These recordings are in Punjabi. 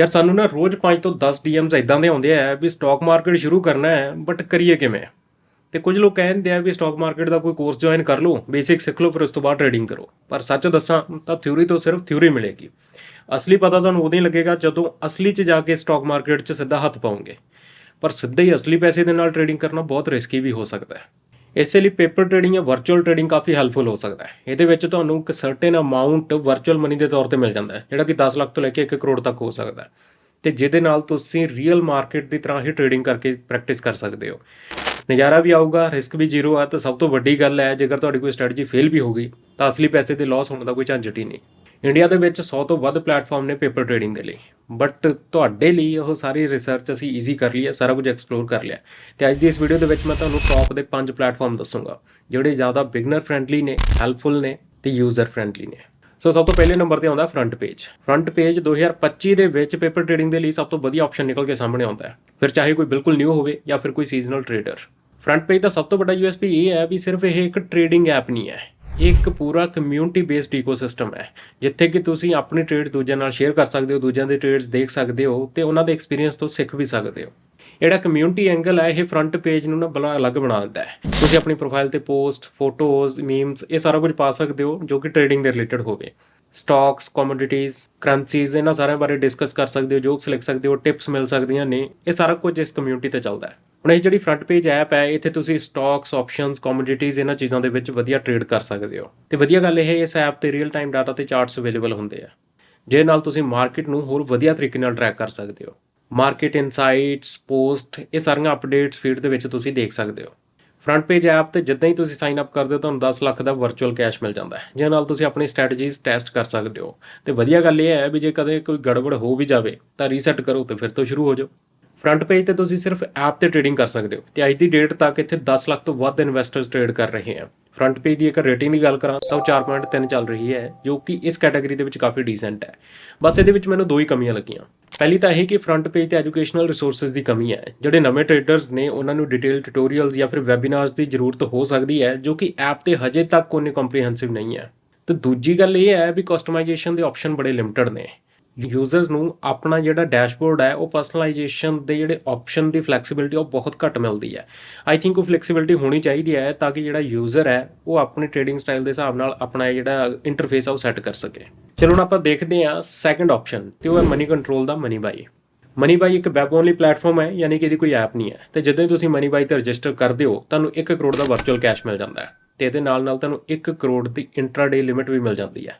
ਯਾਰ ਸਾਨੂੰ ਨਾ ਰੋਜ਼ 5 ਤੋਂ 10 ਡੀਐਮਸ ਇਦਾਂ ਦੇ ਆਉਂਦੇ ਆ ਵੀ ਸਟਾਕ ਮਾਰਕੀਟ ਸ਼ੁਰੂ ਕਰਨਾ ਹੈ ਬਟ ਕਰੀਏ ਕਿਵੇਂ? ਤੇ ਕੁਝ ਲੋਕ ਕਹਿੰਦੇ ਆ ਵੀ ਸਟਾਕ ਮਾਰਕੀਟ ਦਾ ਕੋਈ ਕੋਰਸ ਜੁਆਇਨ ਕਰ ਲਓ ਬੇਸਿਕ ਸਿੱਖ ਲਓ, ਫਿਰ ਉਸ ਤੋਂ ਬਾਅਦ ਟ੍ਰੇਡਿੰਗ ਕਰੋ। ਪਰ ਸੱਚ ਦੱਸਾਂ, ਤਾਂ ਥਿਊਰੀ ਤੋਂ ਸਿਰਫ ਥਿਊਰੀ ਮਿਲੇਗੀ। ਅਸਲੀ ਪਤਾ ਤੁਹਾਨੂੰ ਉਦੋਂ ਹੀ ਲੱਗੇਗਾ ਜਦੋਂ ਅਸਲੀ 'ਚ ਜਾ ਕੇ ਸਟਾਕ ਮਾਰਕੀਟ 'ਚ ਸਿੱਧਾ ਹੱਥ ਪਾਉਂਗੇ। ਪਰ ਸਿੱਧੇ ਹੀ ਅਸਲੀ ਪੈਸੇ ਦੇ ਨਾਲ ਟ੍ਰੇਡਿੰਗ ਕਰਨਾ ਬਹੁਤ ਰਿਸਕੀ ਵੀ ਹੋ ਸਕਦਾ ਹੈ। ਇਸੇ ਲਈ ਪੇਪਰ ਟ੍ਰੇਡਿੰਗ ਜਾਂ ਵਰਚੁਅਲ ਟ੍ਰੇਡਿੰਗ ਕਾਫੀ ਹੈਲਪਫੁਲ ਹੋ ਸਕਦਾ ਹੈ। ਇਹਦੇ ਵਿੱਚ ਤੁਹਾਨੂੰ ਇੱਕ ਸਰਟੇਨ ਅਮਾਉਂਟ ਵਰਚੁਅਲ ਮਨੀ ਦੇ ਤੌਰ ਤੇ ਮਿਲ ਜਾਂਦਾ ਹੈ, ਜਿਹੜਾ ਕਿ 10 ਲੱਖ ਤੋਂ ਲੈ ਕੇ 1 ਕਰੋੜ ਤੱਕ ਹੋ ਸਕਦਾ ਹੈ। ਤੇ ਜਿਹਦੇ ਨਾਲ ਤੁਸੀਂ ਰੀਅਲ ਮਾਰਕੀਟ ਦੀ ਤਰ੍ਹਾਂ ਹੀ ਟ੍ਰੇਡਿੰਗ ਕਰਕੇ ਪ੍ਰੈਕਟਿਸ ਕਰ ਸਕਦੇ ਹੋ। ਨਜ਼ਾਰਾ ਵੀ ਆਊਗਾ ਰਿਸਕ ਵੀ ਜ਼ੀਰੋ ਆ, ਤਾਂ ਸਭ ਤੋਂ ਵੱਡੀ ਗੱਲ ਹੈ, ਜੇਕਰ ਤੁਹਾਡੀ ਕੋਈ ਸਟ੍ਰੈਟਜੀ ਫੇਲ ਵੀ ਹੋ ਗਈ, ਤਾਂ ਅਸਲੀ ਪੈਸੇ ਦੇ ਲਾਸ ਹੋਣ ਦਾ ਕੋਈ ਝੰਜਟ ਹੀ ਨਹੀਂ। ਇੰਡੀਆ ਦੇ ਵਿੱਚ 100 ਤੋਂ ਵੱਧ ਪਲੇਟਫਾਰਮ ਨੇ ਪੇਪਰ ਟ੍ਰੇਡਿੰਗ ਦੇ ਲਈ। ਬਟ ਤੁਹਾਡੇ ਲਈ ਉਹ ਸਾਰੀ ਰਿਸਰਚ ਅਸੀਂ ਈਜ਼ੀ ਕਰ ਲਈ ਹੈ, ਸਾਰਾ ਕੁਝ ਐਕਸਪਲੋਰ ਕਰ ਲਿਆ ਤੇ ਅੱਜ ਦੀ ਇਸ ਵੀਡੀਓ ਦੇ ਵਿੱਚ ਮੈਂ ਤੁਹਾਨੂੰ ਟੌਪ ਦੇ 5 ਪਲੇਟਫਾਰਮ ਦੱਸੂਗਾ, ਜਿਹੜੇ ਜ਼ਿਆਦਾ ਬਿਗਨਰ ਫ੍ਰੈਂਡਲੀ ਨੇ ਹੈਲਪਫੁਲ ਨੇ ਤੇ ਯੂਜ਼ਰ ਫ੍ਰੈਂਡਲੀ ਨੇ। ਸੋ ਸਭ ਤੋਂ ਪਹਿਲੇ ਨੰਬਰ ਤੇ ਆਉਂਦਾ ਫਰੰਟ ਪੇਜ ਫਰੰਟ ਪੇਜ 2025 ਦੇ ਵਿੱਚ ਪੇਪਰ ਟ੍ਰੇਡਿੰਗ ਦੇ ਲਈ ਸਭ ਤੋਂ ਵਧੀਆ ਆਪਸ਼ਨ ਨਿਕਲ ਕੇ ਸਾਹਮਣੇ ਆਉਂਦਾ ਹੈ। ਫਿਰ ਚਾਹੇ ਕੋਈ ਬਿਲਕੁਲ ਨਿਊ ਹੋਵੇ ਜਾਂ ਫਿਰ ਕੋਈ ਸੀਜ਼ਨਲ ਟ੍ਰੇਡਰ ਫਰੰਟ ਪੇਜ ਦਾ ਸਭ ਤੋਂ ਵੱਡਾ USP ਇਹ ਹੈ ਵੀ ਸਿਰਫ ਇਹ ਇੱਕ ਟ੍ਰੇਡਿੰਗ ਐਪ ਨਹੀਂ ਹੈ। ਇਹ ਇੱਕ ਪੂਰਾ ਕਮਿਊਨਿਟੀ ਬੇਸਡ ਇਕੋਸਿਸਟਮ ਹੈ, ਜਿੱਥੇ ਕਿ ਤੁਸੀਂ ਆਪਣੀ ਟ੍ਰੇਡਸ ਦੂਜਿਆਂ ਨਾਲ ਸ਼ੇਅਰ ਕਰ ਸਕਦੇ ਹੋ, ਦੂਜਿਆਂ ਦੇ ਟ੍ਰੇਡਸ ਦੇਖ ਸਕਦੇ ਹੋ ਤੇ ਉਹਨਾਂ ਦੇ ਐਕਸਪੀਰੀਅੰਸ ਤੋਂ ਸਿੱਖ ਵੀ ਸਕਦੇ ਹੋ। ਜਿਹੜਾ ਕਮਿਊਨਿਟੀ ਐਂਗਲ ਹੈ ਇਹ ਫਰੰਟ ਪੇਜ ਨੂੰ ਨਾ ਬੜਾ ਅਲੱਗ ਬਣਾ ਦਿੰਦਾ ਹੈ। ਤੁਸੀਂ ਆਪਣੀ ਪ੍ਰੋਫਾਈਲ ਤੇ ਪੋਸਟ ਫੋਟੋਜ਼ ਮੀਮਸ ਇਹ ਸਾਰਾ ਕੁਝ ਪਾ ਸਕਦੇ ਹੋ, ਜੋ ਕਿ ਟ੍ਰੇਡਿੰਗ ਦੇ ਰਿਲੇਟਡ ਹੋਵੇ। ਸਟਾਕਸ ਕਮੋਡਿਟੀਜ਼ ਕਰੰਸੀਜ਼ ਇਹਨਾਂ ਸਾਰਿਆਂ ਬਾਰੇ ਡਿਸਕਸ ਕਰ ਸਕਦੇ ਹੋ ਜੋਕਸ ਲਿਖ ਸਕਦੇ ਹੋ ਟਿਪਸ ਮਿਲ ਸਕਦੀਆਂ ਨੇ। ਇਹ ਸਾਰਾ ਕੁਝ ਇਸ ਕਮਿਊਨਿਟੀ ਤੇ ਚੱਲਦਾ ਹੈ। ਹੁਣ ਇਹ ਜਿਹੜੀ ਫਰੰਟ ਪੇਜ ਐਪ ਹੈ, ਇੱਥੇ ਤੁਸੀਂ ਸਟਾਕਸ ਆਪਸ਼ਨਸ ਕਮੋਡਿਟੀਜ਼ ਇਹਨਾਂ ਚੀਜ਼ਾਂ ਦੇ ਵਿੱਚ ਵਧੀਆ ਟ੍ਰੇਡ ਕਰ ਸਕਦੇ ਹੋ। ਤੇ ਵਧੀਆ ਗੱਲ ਇਹ ਇਸ ਐਪ ਤੇ ਰੀਅਲ ਟਾਈਮ ਡਾਟਾ ਤੇ ਚਾਰਟਸ ਅਵੇਲੇਬਲ ਹੁੰਦੇ ਆ। ਜਿਹਦੇ ਨਾਲ ਤੁਸੀਂ ਮਾਰਕੀਟ ਨੂੰ ਹੋਰ ਵਧੀਆ ਤਰੀਕੇ ਨਾਲ ਟਰੈਕ ਕਰ ਸਕਦੇ ਹੋ। ਮਾਰਕੀਟ ਇਨਸਾਈਟਸ ਪੋਸਟ ਇਹ ਸਾਰੀਆਂ ਅਪਡੇਟਸ ਫੀਡ ਦੇ ਵਿੱਚ ਤੁਸੀਂ ਦੇਖ ਸਕਦੇ ਹੋ। ਫਰੰਟ ਪੇਜ ਐਪ ਤੇ ਜਿੱਦਾਂ ਹੀ ਤੁਸੀਂ ਸਾਈਨ ਅਪ ਕਰਦੇ ਹੋ, ਤੁਹਾਨੂੰ 10 ਲੱਖ ਦਾ ਵਰਚੁਅਲ ਕੈਸ਼ ਮਿਲ ਜਾਂਦਾ ਹੈ। ਜਿਹਦੇ ਨਾਲ ਤੁਸੀਂ ਆਪਣੀ ਸਟ੍ਰੈਟਜੀਜ਼ ਟੈਸਟ ਕਰ ਸਕਦੇ ਹੋ। ਤੇ ਵਧੀਆ ਗੱਲ ਇਹ ਹੈ ਵੀ ਜੇ ਕਦੇ ਕੋਈ ਗੜਬੜ ਹੋ ਵੀ ਜਾਵੇ, ਤਾਂ ਰੀਸੈਟ ਕਰੋ ਤੇ ਫਿਰ ਤੋਂ ਸ਼ੁਰੂ ਹੋ ਜਾਓ। ਫਰੰਟ ਪੇਜ ਤੇ ਤੁਸੀਂ ਸਿਰਫ ਐਪ ਤੇ ਟ੍ਰੇਡਿੰਗ ਕਰ ਸਕਦੇ ਹੋ। ਤੇ ਅੱਜ ਦੀ ਡੇਟ ਤੱਕ ਇੱਥੇ 10 ਲੱਖ ਤੋਂ ਵੱਧ ਇਨਵੈਸਟਰਸ ਟ੍ਰੇਡ ਕਰ ਰਹੇ ਹਨ ਫਰੰਟ ਪੇਜ ਦੀ ਇੱਕ ਰੇਟਿੰਗ ਦੀ ਗੱਲ ਕਰਾਂ ਤਾਂ ਉਹ 4.3 ਚੱਲ ਰਹੀ ਹੈ, ਜੋ ਕਿ ਇਸ ਕੈਟਾਗਰੀ ਦੇ ਵਿੱਚ ਕਾਫੀ ਡੀਸੈਂਟ ਹੈ। ਬਸ ਇਹਦੇ ਵਿੱਚ ਮੈਨੂੰ ਦੋ ਹੀ ਕਮੀਆਂ ਲੱਗੀਆਂ। ਪਹਿਲੀ ਤਾਂ ਇਹ ਕਿ ਫਰੰਟ ਪੇਜ ਤੇ ਐਜੂਕੇਸ਼ਨਲ ਰਿਸੋਰਸਸ ਦੀ ਕਮੀ ਹੈ। ਜਿਹੜੇ ਨਵੇਂ ਟ੍ਰੇਡਰਸ ਨੇ ਉਹਨਾਂ ਨੂੰ ਡਿਟੇਲ ਟਿਊਟੋਰੀਅਲਸ ਜਾਂ ਫਿਰ ਵੈਬਿਨਾਰਸ ਦੀ ਜ਼ਰੂਰਤ ਹੋ ਸਕਦੀ ਹੈ, ਜੋ ਕਿ ਐਪ ਤੇ ਹਜੇ ਤੱਕ ਉਹਨੇ ਕੰਪਰੀਹੈਂਸਿਵ ਨਹੀਂ ਹੈ। ਤੇ ਦੂਜੀ ਗੱਲ ਇਹ ਹੈ ਵੀ ਕਸਟਮਾਈਜੇਸ਼ਨ ਦੇ ਆਪਸ਼ਨ ਬੜੇ ਲਿਮਟਿਡ ਨੇ। ਯੂਜ਼ਰਸ ਨੂੰ ਆਪਣਾ ਜਿਹੜਾ ਡੈਸ਼ਬੋਰਡ ਹੈ, ਉਹ ਪਰਸਨਲਾਈਜੇਸ਼ਨ ਦੇ ਜਿਹੜੇ ਆਪਸ਼ਨ ਦੀ ਫਲੈਕਸੀਬਿਲਿਟੀ ਉਹ ਬਹੁਤ ਘੱਟ ਮਿਲਦੀ ਹੈ। ਆਈ ਥਿੰਕ ਉਹ ਫਲੈਕਸੀਬਿਲਿਟੀ ਹੋਣੀ ਚਾਹੀਦੀ ਹੈ ਤਾਂ ਕਿ ਜਿਹੜਾ ਯੂਜ਼ਰ ਹੈ, ਉਹ ਆਪਣੀ ਟ੍ਰੇਡਿੰਗ ਸਟਾਈਲ ਦੇ ਹਿਸਾਬ ਨਾਲ ਆਪਣਾ ਜਿਹੜਾ ਇੰਟਰਫੇਸ ਆ, ਉਹ ਸੈੱਟ ਕਰ ਸਕੇ। ਚਲੋ ਹੁਣ ਆਪਾਂ ਦੇਖਦੇ ਹਾਂ ਸੈਕੰਡ ਆਪਸ਼ਨ ਤੇ ਉਹ ਹੈ ਮਨੀ ਕੰਟਰੋਲ ਦਾ ਮਨੀ ਬਾਈ ਮਨੀ ਬਾਈ ਇੱਕ ਵੈਬ ਓਨਲੀ ਪਲੇਟਫਾਰਮ ਹੈ, ਯਾਨੀ ਕਿ ਇਹਦੀ ਕੋਈ ਐਪ ਨਹੀਂ ਹੈ। ਤੇ ਜਦੋਂ ਤੁਸੀਂ ਮਨੀ ਬਾਈ ਤੇ ਰਜਿਸਟਰ ਕਰਦੇ ਹੋ, ਤੁਹਾਨੂੰ 1 ਕਰੋੜ ਦਾ ਵਰਚੁਅਲ ਕੈਸ਼ ਮਿਲ ਜਾਂਦਾ ਹੈ। ਤੇ ਇਹਦੇ ਨਾਲ ਨਾਲ ਤੁਹਾਨੂੰ 1 ਕਰੋੜ ਦੀ ਇੰਟਰਾਡੇ ਲਿਮਿਟ ਵੀ ਮਿਲ ਜਾਂਦੀ ਹੈ।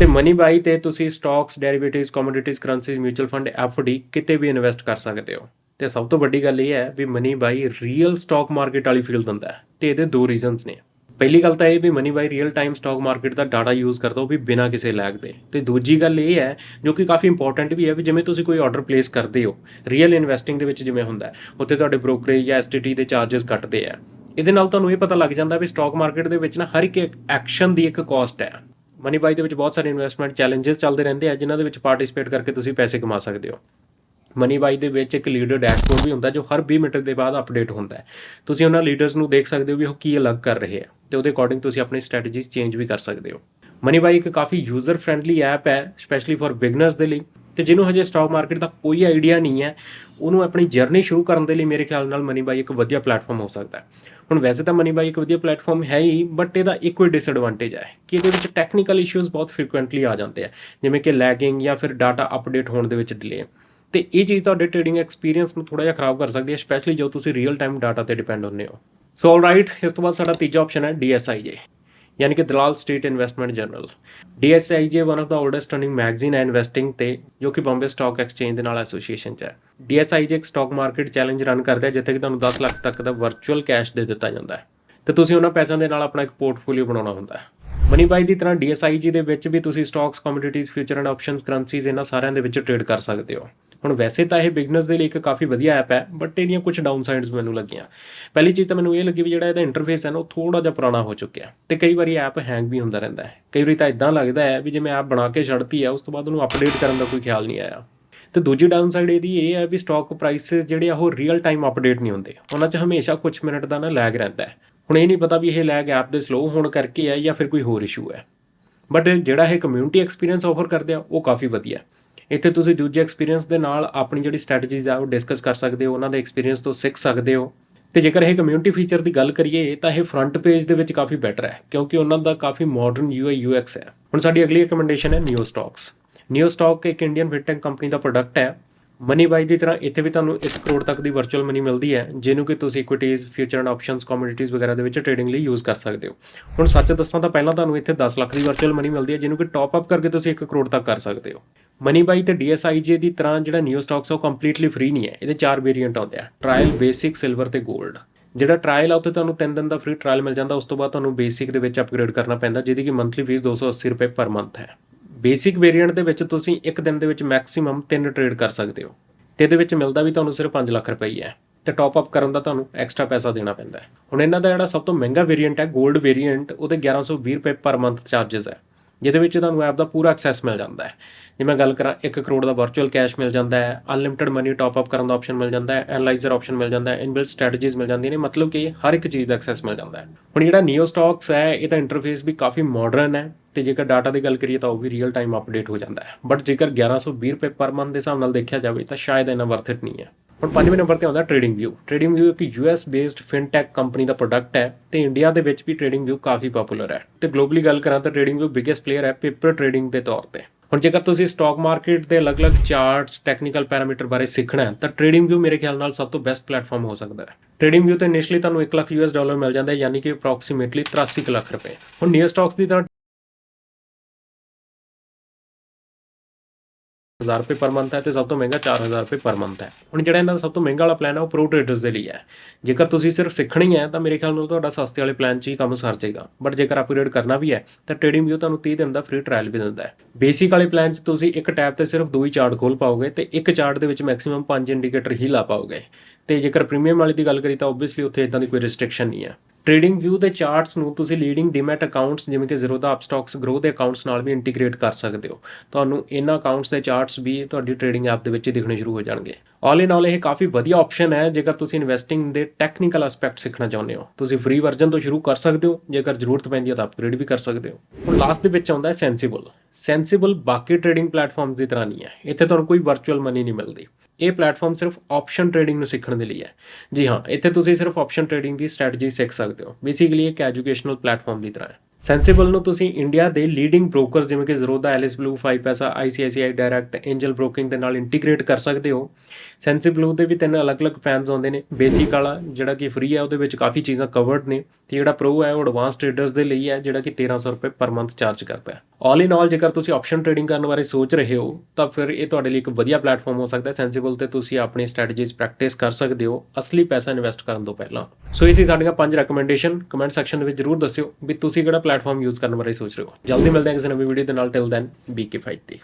ਤੇ ਮਨੀ ਬਾਈ ਤੇ ਤੁਸੀਂ stocks derivatives commodities currencies mutual fund FD ਕਿਤੇ ਵੀ ਇਨਵੈਸਟ ਕਰ ਸਕਦੇ ਹੋ। ਤੇ ਸਭ ਤੋਂ ਵੱਡੀ ਗੱਲ ਇਹ ਹੈ ਵੀ money bhai real stock market ਵਾਲੀ ਫੀਲ ਦਿੰਦਾ ਹੈ ਤੇ ਇਹਦੇ ਦੋ ਰੀਜ਼ਨਸ ਨੇ। ਪਹਿਲੀ ਗੱਲ ਤਾਂ ਇਹ ਵੀ money bhai real time stock market ਦਾ ਡਾਟਾ ਯੂਜ਼ ਕਰਦਾ ਉਹ ਵੀ ਬਿਨਾਂ ਕਿਸੇ ਲੈਗ ਦੇ। ਤੇ ਦੂਜੀ ਗੱਲ ਇਹ ਹੈ ਜੋ ਕਿ ਕਾਫੀ ਇੰਪੋਰਟੈਂਟ ਵੀ ਹੈ ਵੀ ਜਿਵੇਂ ਤੁਸੀਂ ਕੋਈ ਆਰਡਰ ਪਲੇਸ ਕਰਦੇ ਹੋ ਰੀਅਲ ਇਨਵੈਸਟਿੰਗ ਦੇ ਵਿੱਚ ਜਿਵੇਂ ਹੁੰਦਾ ਹੈ, ਉੱਥੇ ਤੁਹਾਡੇ ਬ੍ਰੋਕਰੇਜ ਜਾਂ ਐਸਟੀਟੀ ਦੇ ਚਾਰजेस ਕੱਟਦੇ ਆ। ਇਹਦੇ ਨਾਲ ਤੁਹਾਨੂੰ ਇਹ ਪਤਾ ਲੱਗ ਜਾਂਦਾ ਵੀ ਸਟਾਕ ਮਾਰਕੀਟ ਦੇ ਵਿੱਚ ਨਾ ਹਰ ਇੱਕ ਐਕਸ਼ਨ ਦੀ ਇੱਕ ਕਾਸਟ ਹੈ। ਮਨੀ ਬਾਈ ਦੇ ਵਿੱਚ ਬਹੁਤ ਸਾਰੇ ਇਨਵੈਸਟਮੈਂਟ ਚੈਲੰਜਸ ਚੱਲਦੇ ਰਹਿੰਦੇ ਆ, ਜਿਨ੍ਹਾਂ ਦੇ ਵਿੱਚ ਪਾਰਟਿਸਿਪੇਟ ਕਰਕੇ ਤੁਸੀਂ ਪੈਸੇ ਕਮਾ ਸਕਦੇ ਹੋ। ਮਨੀ ਬਾਈ ਦੇ ਵਿੱਚ ਇੱਕ ਲੀਡਰ ਡੈਸ਼ਬੋਰਡ ਵੀ ਹੁੰਦਾ, ਜੋ ਹਰ 20 ਮਿੰਟ ਦੇ ਬਾਅਦ ਅਪਡੇਟ ਹੁੰਦਾ ਹੈ। ਤੁਸੀਂ ਉਹਨਾਂ ਲੀਡਰਸ ਨੂੰ ਦੇਖ ਸਕਦੇ ਹੋ ਵੀ ਉਹ ਕੀ ਅਲੱਗ ਕਰ ਰਹੇ ਆ, ਤੇ ਉਹਦੇ ਅਕੋਰਡਿੰਗ ਤੁਸੀਂ ਆਪਣੀ ਸਟ੍ਰੈਟਜੀਜ਼ ਚੇਂਜ ਵੀ ਕਰ ਸਕਦੇ ਹੋ। ਮਨੀ ਬਾਈ ਇੱਕ ਕਾਫੀ ਯੂਜ਼ਰ ਫ੍ਰੈਂਡਲੀ ਐਪ ਹੈ ਸਪੈਸ਼ਲੀ ਫॉर ਬਿਗਨਰਸ ਦੇ ਲਈ, ਤੇ ਜਿਹਨੂੰ ਹਜੇ ਸਟਾਕ ਮਾਰਕੀਟ ਦਾ ਕੋਈ ਆਈਡੀਆ ਨਹੀਂ ਹੈ, ਉਹਨੂੰ ਆਪਣੀ ਜਰਨੀ ਸ਼ੁਰੂ ਕਰਨ ਦੇ ਲਈ ਮੇਰੇ ਖਿਆਲ ਨਾਲ ਮਨੀ ਬਾਈ ਇੱਕ ਵਧੀਆ ਪਲੇਟਫਾਰਮ ਹੋ ਸਕਦਾ ਹੈ। ਹੁਣ ਵੈਸੇ ਤਾਂ ਮਨੀ ਬਾਈ ਇੱਕ ਵਧੀਆ ਪਲੇਟਫਾਰਮ ਹੈ ਹੀ ਬਟ ਇਹਦਾ ਇੱਕੋ ਹੀ ਡਿਸਐਡਵਾਂਟੇਜ ਹੈ ਕਿ ਇਹਦੇ ਵਿੱਚ ਟੈਕਨੀਕਲ ਇਸ਼ੂਜ਼ ਬਹੁਤ ਫ੍ਰੀਕੁਐਂਟਲੀ ਆ ਜਾਂਦੇ ਆ। ਜਿਵੇਂ ਕਿ ਲੈਗਿੰਗ ਜਾਂ ਫਿਰ ਡਾਟਾ ਅਪਡੇਟ ਹੋਣ ਦੇ ਵਿੱਚ ਡਿਲੇ ਤੇ ਇਹ ਚੀਜ਼ ਤੁਹਾਡੇ ਟ੍ਰੇਡਿੰਗ ਐਕਸਪੀਰੀਅੰਸ ਨੂੰ ਥੋੜਾ ਜਿਹਾ ਖਰਾਬ ਕਰ ਸਕਦੀ ਹੈ ਸਪੈਸ਼ਲੀ ਜਦੋਂ ਤੁਸੀਂ ਰੀਅਲ ਟਾਈਮ ਡਾਟਾ ਤੇ ਡਿਪੈਂਡ ਹੁੰਦੇ ਹੋ। ਸੋ ਆਲ ਰਾਈਟ ਇਸ ਤੋਂ ਬਾਅਦ ਸਾਡਾ ਤੀਜਾ ਆਪਸ਼ਨ ਹੈ DSIJ ਯਾਨੀ ਕਿ Dalal street investment journal DSIJ one of the oldest running magazine ਹੈ ਇਨਵੈਸਟਿੰਗ ਤੇ, ਜੋ ਕਿ ਬੰਬੇ ਸਟਾਕ ਐਕਸਚੇਂਜ ਦੇ ਨਾਲ ਐਸੋਸੀਏਸ਼ਨ ਚ ਹੈ। DSIJ ਇੱਕ ਸਟਾਕ ਮਾਰਕੀਟ ਚੈਲੰਜ ਰਨ ਕਰਦਾ ਹੈ, ਜਿੱਥੇ ਕਿ ਤੁਹਾਨੂੰ 10 ਲੱਖ ਤੱਕ ਦਾ ਵਰਚੁਅਲ ਕੈਸ਼ ਦੇ ਦਿੱਤਾ ਜਾਂਦਾ ਹੈ। ਤੇ ਤੁਸੀਂ ਉਹਨਾਂ ਪੈਸਿਆਂ ਦੇ ਨਾਲ ਆਪਣਾ ਇੱਕ ਪੋਰਟਫੋਲੀਓ ਬਣਾਉਣਾ ਹੁੰਦਾ ਹੈ। ਮਨੀ ਬਾਈ ਦੀ ਤਰ੍ਹਾਂ DSIG ਦੇ ਵਿੱਚ ਵੀ ਤੁਸੀਂ stocks commodities future and options currencies ਇਹਨਾਂ ਸਾਰਿਆਂ ਦੇ ਵਿੱਚ ਟ੍ਰੇਡ ਕਰ ਸਕਦੇ ਹੋ। ਹੁਣ ਵੈਸੇ ਤਾਂ ਇਹ ਬਿਗਨਰਸ ਦੇ ਲਈ ਇੱਕ ਕਾਫੀ ਵਧੀਆ ਐਪ ਹੈ ਬਟ ਇਹਦੀਆਂ ਕੁਝ ਡਾਊਨਸਾਈਡਸ ਮੈਨੂੰ ਲੱਗੀਆਂ। ਪਹਿਲੀ ਚੀਜ਼ ਤਾਂ ਮੈਨੂੰ ਇਹ ਲੱਗੀ ਵੀ ਜਿਹੜਾ ਇਹਦਾ ਇੰਟਰਫੇਸ ਹੈ ਨਾ, ਉਹ ਥੋੜਾ ਜਿਹਾ ਪੁਰਾਣਾ ਹੋ ਚੁੱਕਿਆ ਤੇ ਕਈ ਵਾਰੀ ਐਪ ਹੈਂਗ ਵੀ ਹੁੰਦਾ ਰਹਿੰਦਾ ਹੈ। ਕਈ ਵਾਰੀ ਤਾਂ ਇਦਾਂ ਲੱਗਦਾ ਹੈ ਵੀ ਜਿਵੇਂ ਐਪ ਬਣਾ ਕੇ ਛੱਡਤੀ ਹੈ, ਉਸ ਤੋਂ ਬਾਅਦ ਉਹਨੂੰ ਅਪਡੇਟ ਕਰਨ ਦਾ ਕੋਈ ਖਿਆਲ ਨਹੀਂ ਆਇਆ। ਤੇ ਦੂਜੀ ਡਾਊਨਸਾਈਡ ਇਹਦੀ ਇਹ ਹੈ ਵੀ ਸਟਾਕ ਪ੍ਰਾਈਸਸ ਜਿਹੜੇ ਆ, ਉਹ ਰੀਅਲ ਟਾਈਮ ਅਪਡੇਟ ਨਹੀਂ ਹੁੰਦੇ। ਉਹਨਾਂ 'ਚ ਹਮੇਸ਼ਾ ਕੁਝ ਮਿੰਟ ਦਾ ਨਾ ਲੈਗ ਰਹਿੰਦਾ ਹੈ। ਹੁਣ ਇਹ ਨਹੀਂ ਪਤਾ ਵੀ ਇਹ ਲੈਗ ਐਪ ਦੇ ਸਲੋ ਹੋਣ ਕਰਕੇ ਹੈ ਜਾਂ ਫਿਰ ਕੋਈ ਹੋਰ ਇਸ਼ੂ ਹੈ। ਬਟ ਜਿਹੜਾ ਇਹ ਕਮਿਊਨਿਟੀ ਐਕਸਪੀਰੀਅੰਸ ਆਫਰ ਕਰਦੇ ਆ, ਉਹ ਕਾਫੀ ਵਧੀਆ ਇੱਥੇ ਤੁਸੀਂ ਦੂਜੇ ਐਕਸਪੀਰੀਅੰਸ ਦੇ ਨਾਲ ਆਪਣੀ ਜਿਹੜੀ ਸਟ੍ਰੈਟਜੀਜ਼ ਆ ਉਹ ਡਿਸਕਸ ਕਰ ਸਕਦੇ ਹੋ, ਉਹਨਾਂ ਦੇ ਐਕਸਪੀਰੀਅੰਸ ਤੋਂ ਸਿੱਖ ਸਕਦੇ ਹੋ। ਤੇ ਜੇਕਰ ਇਹ ਕਮਿਊਨਿਟੀ ਫੀਚਰ ਦੀ ਗੱਲ ਕਰੀਏ, ਤਾਂ ਇਹ ਫਰੰਟ ਪੇਜ ਦੇ ਵਿੱਚ ਕਾਫੀ ਬੈਟਰ ਹੈ, ਕਿਉਂਕਿ ਉਹਨਾਂ ਦਾ ਕਾਫੀ ਮਾਡਰਨ UI, UX ਹੈ। ਹੁਣ ਸਾਡੀ ਅਗਲੀ ਰეკਮੈਂਡੇਸ਼ਨ ਹੈ ਨਿਓ ਸਟਾਕਸ ਨਿਓ ਸਟਾਕ ਇੱਕ ਇੰਡੀਅਨ ਫਿਟਟੈਕ ਕੰਪਨੀ ਦਾ ਪ੍ਰੋਡਕਟ ਹੈ। ਮਨੀ ਬਾਈ ਦੀ ਤਰ੍ਹਾਂ ਇੱਥੇ ਵੀ ਤੁਹਾਨੂੰ 1 ਕਰੋੜ ਤੱਕ ਦੀ ਵਰਚੁਅਲ ਮਨੀ ਮਿਲਦੀ ਹੈ, ਜਿਹਨੂੰ ਕਿ ਤੁਸੀਂ equities future and options commodities ਵਗੈਰਾ ਦੇ ਵਿੱਚ ਟ੍ਰੇਡਿੰਗ ਲਈ ਯੂਜ਼ ਕਰ ਸਕਦੇ ਹੋ। ਹੁਣ ਸੱਚ ਦੱਸਾਂ ਤਾਂ ਪਹਿਲਾਂ ਤੁਹਾਨੂੰ ਇੱਥੇ 10 ਲੱਖ ਦੀ ਵਰਚੁਅਲ ਮਨੀ ਮਿਲਦੀ ਹੈ, ਜਿਹਨੂੰ ਕਿ ਟਾਪ ਅਪ ਕਰਕੇ ਤੁਸੀਂ 1 ਕਰੋੜ ਤੱਕ ਕਰ ਸਕਦੇ ਹੋ। ਮਨੀ ਬਾਈ ਤੇ DSIJ ਦੀ ਤਰ੍ਹਾਂ ਜਿਹੜਾ ਨਿਊ ਸਟਾਕਸ ਆ, ਉਹ ਕੰਪਲੀਟਲੀ ਫ੍ਰੀ ਨਹੀਂ ਹੈ। ਇਹਦੇ ਚਾਰ ਵੇਰੀਐਂਟ ਆਉਂਦੇ ਆ ਟ੍ਰਾਇਲ ਬੇਸਿਕ ਸਿਲਵਰ ਤੇ 골ਡ ਜਿਹੜਾ ਟ੍ਰਾਇਲ ਆ, ਉੱਥੇ ਤੁਹਾਨੂੰ 3 ਦਿਨ ਦਾ ਫ੍ਰੀ ਟ੍ਰਾਇਲ ਮਿਲ ਜਾਂਦਾ, ਉਸ ਤੋਂ ਬਾਅਦ ਤੁਹਾਨੂੰ ਬੇਸਿਕ ਦੇ ਵਿੱਚ ਅਪਗ੍ਰੇਡ ਕਰਨਾ ਪੈਂਦਾ, ਜਿਹਦੀ ਕਿ ਮੰਥਲੀ ਫੀਸ 280 ਰੁਪਏ ਪਰ ਮੰਥ ਹੈ। ਬੇਸਿਕ ਵੇਰੀਐਂਟ ਦੇ ਵਿੱਚ ਤੁਸੀਂ ਇੱਕ ਦਿਨ ਦੇ ਵਿੱਚ ਮੈਕਸਿਮਮ ਤਿੰਨ ਟ੍ਰੇਡ ਕਰ ਸਕਦੇ ਹੋ। ਤੇ ਇਹਦੇ ਵਿੱਚ ਮਿਲਦਾ ਵੀ ਤੁਹਾਨੂੰ ਸਿਰਫ 5 ਲੱਖ ਰੁਪਏ ਹੀ ਹੈ। ਤੇ ਟਾਪ ਅਪ ਕਰਨ ਦਾ ਤੁਹਾਨੂੰ ਐਕਸਟਰਾ ਪੈਸਾ ਦੇਣਾ ਪੈਂਦਾ ਹੁਣ ਇਹਨਾਂ ਦਾ ਜਿਹੜਾ ਸਭ ਤੋਂ ਮਹਿੰਗਾ ਵੇਰੀਐਂਟ ਹੈ 골ਡ ਵੇਰੀਐਂਟ, ਉਹਦੇ 1120 ਰੁਪਏ ਪਰ ਮੰਥ ਚਾਰजेस ਹੈ। ਜਿਹਦੇ ਵਿੱਚ ਤੁਹਾਨੂੰ ਐਪ ਦਾ ਪੂਰਾ ਐਕਸੈਸ ਮਿਲ ਜਾਂਦਾ ਹੈ। ਜੇ ਮੈਂ ਗੱਲ ਕਰਾਂ 1 ਕਰੋੜ ਦਾ ਵਰਚੁਅਲ ਕੈਸ਼ ਮਿਲ ਜਾਂਦਾ ਹੈ ਅਨਲਿਮਿਟਿਡ ਮਨੀ ਟਾਪ ਅਪ ਕਰਨ ਦਾ ਆਪਸ਼ਨ ਮਿਲ ਜਾਂਦਾ ਹੈ ਐਨਾਲਾਈਜ਼ਰ ਆਪਸ਼ਨ ਮਿਲ ਜਾਂਦਾ ਹੈ ਇਨਬਿਲਟ ਸਟ੍ਰੈਟਜੀਜ਼ ਮਿਲ ਜਾਂਦੀਆਂ ਨੇ, ਮਤਲਬ ਕਿ ਹਰ ਇੱਕ ਚੀਜ਼ ਦਾ ਐਕਸੈਸ ਮਿਲ ਜਾਂਦਾ ਹੈ। ਹੁਣ ਜਿਹੜਾ ਨੀਓ ਸਟਾਕਸ ਹੈ ਇਹਦਾ ਇੰਟਰਫੇਸ ਵੀ ਕਾਫੀ ਮਾਡਰਨ ਹੈ। ਤੇ ਜੇਕਰ ਡਾਟਾ ਦੀ ਗੱਲ ਕਰੀਏ ਤਾਂ ਉਹ ਵੀ ਰੀਅਲ ਟਾਈਮ ਅਪਡੇਟ ਹੋ ਜਾਂਦਾ ਹੈ। ਬਟ ਜੇਕਰ 1120 ਰੁਪਏ ਪਰ ਮੰਥ ਦੇ ਹਿਸਾਬ ਨਾਲ ਦੇਖਿਆ ਜਾਵੇ ਤਾਂ ਸ਼ਾਇਦ ਇਹਨਾਂ ਵਰਥ ਇਟ ਨਹੀਂ ਹੈ। ਹੁਣ ਪੰਜਵੇਂ ਨੰਬਰ ਤੇ ਆਉਂਦਾ ਟ੍ਰੇਡਿੰਗ ਵਿਊ ਟ੍ਰੇਡਿੰਗ ਵਿਊ ਇੱਕ ਯੂਐਸ ਬੇਸਡ ਫਿਨਟੈਕ ਕੰਪਨੀ ਦਾ ਪ੍ਰੋਡਕਟ ਹੈ ਤੇ ਇੰਡੀਆ ਦੇ ਵਿੱਚ ਵੀ ਟ੍ਰੇਡਿੰਗ ਵਿਊ ਕਾਫੀ ਪਪੂਲਰ ਹੈ। ਤੇ ਗਲੋਬਲੀ ਗੱਲ ਕਰਾਂ ਤਾਂ ਟ੍ਰੇਡਿੰਗ ਵਿਊ ਬਿਗੇਸਟ ਪਲੇਅਰ ਹੈ ਪੇਪਰ ਟ੍ਰੇਡਿੰਗ ਦੇ ਤੌਰ ਤੇ। ਹੁਣ ਜੇਕਰ ਤੁਸੀਂ ਸਟਾਕ ਮਾਰਕੀਟ ਦੇ ਅਲੱਗ-ਅਲੱਗ ਚਾਰਟਸ ਟੈਕਨੀਕਲ ਪੈਰਾਮੀਟਰ ਬਾਰੇ ਸਿੱਖਣਾ ਹੈ, ਤਾਂ ਟ੍ਰੇਡਿੰਗ ਵਿਊ ਮੇਰੇ ਖਿਆਲ ਨਾਲ ਸਭ ਤੋਂ ਬੈਸਟ ਪਲੇਟਫਾਰਮ ਹੋ ਸਕਦਾ ਹੈ। ਟ੍ਰੇਡਿੰਗ ਵਿਊ ਤੇ ਇਨੀਸ਼ੀਅਲੀ ਤੁਹਾਨੂੰ 1 ਲੱਖ ਯੂਐਸ ਡਾਲਰ ਮਿਲ ਜਾਂਦਾ ਹੈ, ਯਾਨੀ ਕਿ ਅਪਰੋਕਸੀਮੇਟਲੀ 83 ਕੁ ਲੱਖ ਰੁਪਏ। ਹੁਣ ਨੀਅਰ ਸਟਾਕਸ ਦੀ ਤਰ੍ਹਾਂ 1000 ਰੁਪਏ ਪਰ ਮੰਥ ਹੈ ਤੇ ਸਭ ਤੋਂ ਮਹਿੰਗਾ 4000 ਰੁਪਏ ਪਰ ਮੰਥ ਹੈ। ਹੁਣ ਜਿਹੜਾ ਇਹਨਾਂ ਦਾ ਸਭ ਤੋਂ ਮਹਿੰਗਾ ਵਾਲਾ ਪਲਾਨ ਹੈ, ਉਹ ਪ੍ਰੋ ਟ੍ਰੇਡਰਸ ਦੇ ਲਈ ਹੈ। ਜੇਕਰ ਤੁਸੀਂ ਸਿਰਫ ਸਿੱਖਣੀ ਹੈ, ਤਾਂ ਮੇਰੇ ਖਿਆਲ ਨਾਲ ਤੁਹਾਡਾ ਸਸਤੇ ਵਾਲੇ ਪਲਾਨ 'ਚ ਹੀ ਕੰਮ ਸਰ ਜਾਏਗਾ। ਬਟ ਜੇਕਰ ਅਪਗ੍ਰੇਡ ਕਰਨਾ ਵੀ ਹੈ, ਤਾਂ ਟ੍ਰੇਡਿੰਗ ਵਿਊ ਤੁਹਾਨੂੰ 30 ਦਿਨ ਦਾ ਫ੍ਰੀ ਟ੍ਰਾਇਲ ਵੀ ਦਿੰਦਾ ਹੈ। ਬੇਸਿਕ ਵਾਲੇ ਪਲਾਨ 'ਚ ਤੁਸੀਂ ਇੱਕ ਟੈਬ ਤੇ ਸਿਰਫ ਦੋ ਹੀ ਚਾਰਟ ਖੋਲ ਪਾਓਗੇ ਤੇ ਇੱਕ ਚਾਰਟ ਦੇ ਵਿੱਚ ਮੈਕਸਿਮਮ 5 ਇੰਡੀਕੇਟਰ ਹੀ ਲਾ ਪਾਓਗੇ। ਤੇ ਜੇਕਰ ਪ੍ਰੀਮੀਅਮ ਵਾਲੀ ਦੀ ਗੱਲ ਕਰੀ ਤਾਂ ਆਬਵੀਅਸਲੀ ਉੱਥੇ ਇਦਾਂ ਦੀ ਕੋਈ ਰੈਸਟ੍ਰਿਕਸ਼ਨ ਨਹੀਂ ਹੈ। ਟ੍ਰੇਡਿੰਗ ਵਿਊ ਦੇ ਚਾਰਟਸ ਨੂੰ ਤੁਸੀਂ ਲੀਡਿੰਗ ਡਿਮੈਟ ਅਕਾਊਂਟਸ ਜਿਵੇਂ ਕਿ ਜ਼ੀਰੋ ਦਾ ਅਪਸਟਾਕਸ ਗਰੋ ਦੇ ਅਕਾਊਂਟਸ ਨਾਲ ਵੀ ਇੰਟੀਗ੍ਰੇਟ ਕਰ ਸਕਦੇ ਹੋ। ਤੁਹਾਨੂੰ ਇਹਨਾਂ ਅਕਾਊਂਟਸ ਦੇ ਚਾਰਟਸ ਵੀ ਤੁਹਾਡੀ ਟ੍ਰੇਡਿੰਗ ਐਪ ਦੇ ਵਿੱਚ ਦਿਖਣੇ ਸ਼ੁਰੂ ਹੋ ਜਾਣਗੇ। ਆਲ ਇਨ ਆਲ ਇਹ ਕਾਫੀ ਵਧੀਆ ਆਪਸ਼ਨ ਹੈ, ਜੇਕਰ ਤੁਸੀਂ ਇਨਵੈਸਟਿੰਗ ਦੇ ਟੈਕਨੀਕਲ ਐਸਪੈਕਟ ਸਿੱਖਣਾ ਚਾਹੁੰਦੇ ਹੋ। ਤੁਸੀਂ ਫ੍ਰੀ ਵਰਜ਼ਨ ਤੋਂ ਸ਼ੁਰੂ ਕਰ ਸਕਦੇ ਹੋ, ਜੇਕਰ ਜ਼ਰੂਰਤ ਪੈਂਦੀ ਹੈ ਤਾਂ ਅਪਗ੍ਰੇਡ ਵੀ ਕਰ ਸਕਦੇ ਹੋ। ਹੁਣ ਲਾਸਟ ਦੇ ਵਿੱਚ ਆਉਂਦਾ ਹੈ ਸੈਂਸੀਬਲ ਸੈਂਸੀਬਲ ਬਾਕੀ ਟ੍ਰੇਡਿੰਗ ਪਲੇਟਫਾਰਮਸ ਦੀ ਤਰ੍ਹਾਂ ਨਹੀਂ ਹੈ। ਇੱਥੇ ਤੁਹਾਨੂੰ ਕੋਈ ਵਰਚੁਅਲ ਮਨੀ ਨਹੀਂ ਮਿਲਦੀ। ਇਹ ਪਲੇਟਫਾਰਮ ਸਿਰਫ ਆਪਸ਼ਨ ਟ੍ਰੇਡਿੰਗ ਨੂੰ ਸਿੱਖਣ ਦੇ ਲਈ ਹੈ। ਜੀ ਹਾਂ, ਇੱਥੇ ਤੁਸੀਂ ਸਿਰਫ ਆਪਸ਼ਨ ਟ੍ਰੇਡਿੰਗ ਦੀ ਸਟ੍ਰੈਟਜੀ ਸਿੱਖ ਸਕਦੇ ਹੋ। ਬੇਸਿਕਲੀ ਇੱਕ ਐਜੂਕੇਸ਼ਨਲ ਪਲੇਟਫਾਰਮ ਦੀ ਤਰ੍ਹਾਂ ਹੈ। ਸੈਂਸੀਬਲ ਨੂੰ ਤੁਸੀਂ ਇੰਡੀਆ ਦੇ ਲੀਡਿੰਗ ਬ੍ਰੋਕਰਸ ਜਿਵੇਂ ਕਿ ਜ਼ਰੋਦਾ ਐਲਿਸ ਬਲੂ 5 ਪੈਸਾ ICICI ਡਾਇਰੈਕਟ ਐਂਜਲ ਬ੍ਰੋਕਿੰਗ ਦੇ ਨਾਲ ਇੰਟੀਗ੍ਰੇਟ ਕਰ ਸਕਦੇ ਹੋ। ਸੈਂਸੀਬਲ ਦੇ ਵੀ ਤਿੰਨ ਅਲੱਗ-ਅਲੱਗ ਪਲਾਨਸ ਆਉਂਦੇ ਨੇ। ਬੇਸਿਕ ਵਾਲਾ ਜਿਹੜਾ ਕਿ ਫ੍ਰੀ ਹੈ, ਉਹਦੇ ਵਿੱਚ ਕਾਫੀ ਚੀਜ਼ਾਂ ਕਵਰਡ ਨੇ। ਤੇ ਜਿਹੜਾ ਪ੍ਰੋ ਹੈ, ਉਹ ਐਡਵਾਂਸ ਟ੍ਰੇਡਰਸ ਦੇ ਲਈ ਹੈ, ਜਿਹੜਾ ਕਿ 1300 ਰੁਪਏ ਪਰ ਮੰਥ ਚਾਰਜ ਕਰਦਾ ਹੈ। ਆਲ ਇਨ ਆਲ ਜੇਕਰ ਤੁਸੀਂ ਆਪਸ਼ਨ ਟ੍ਰੇਡਿੰਗ ਕਰਨ ਬਾਰੇ ਸੋਚ ਰਹੇ ਹੋ, ਤਾਂ ਫਿਰ ਇਹ ਤੁਹਾਡੇ ਲਈ ਇੱਕ ਵਧੀਆ ਪਲੇਟਫਾਰਮ ਹੋ ਸਕਦਾ ਹੈ। ਸੈਂਸੀਬਲ ਤੇ ਤੁਸੀਂ ਆਪਣੀ ਸਟ੍ਰੈਟਜੀਜ਼ ਪ੍ਰੈਕਟਿਸ ਕਰ ਸਕਦੇ ਹੋ। ਅਸਲੀ ਪੈਸਾ ਇਨਵੈਸਟ ਕਰਨ ਤੋਂ ਪਹਿਲਾਂ। ਸੋ ਇਹ ਸੀ ਸਾਡੀਆਂ ਪੰਜ ਰეკਮੈਂਡੇਸ਼ਨ ਕਮੈਂਟ ਸੈਕਸ਼ਨ ਵਿੱਚ ਜਰੂਰ ਦੱਸਿਓ ਵੀ ਤੁਸੀਂ ਕਿਹੜਾ ਪਲੇਟਫਾਰਮ ਯੂਜ਼ ਕਰਨ ਬਾਰੇ ਸੋਚ ਰਹੇ ਹੋ। ਜਲਦੀ ਮਿਲਦੇ ਹਾਂ ਕਿਸੇ ਨਵੀਂ ਵੀਡੀਓ ਦੇ ਨਾਲ। Till then B K fight ਤੇ।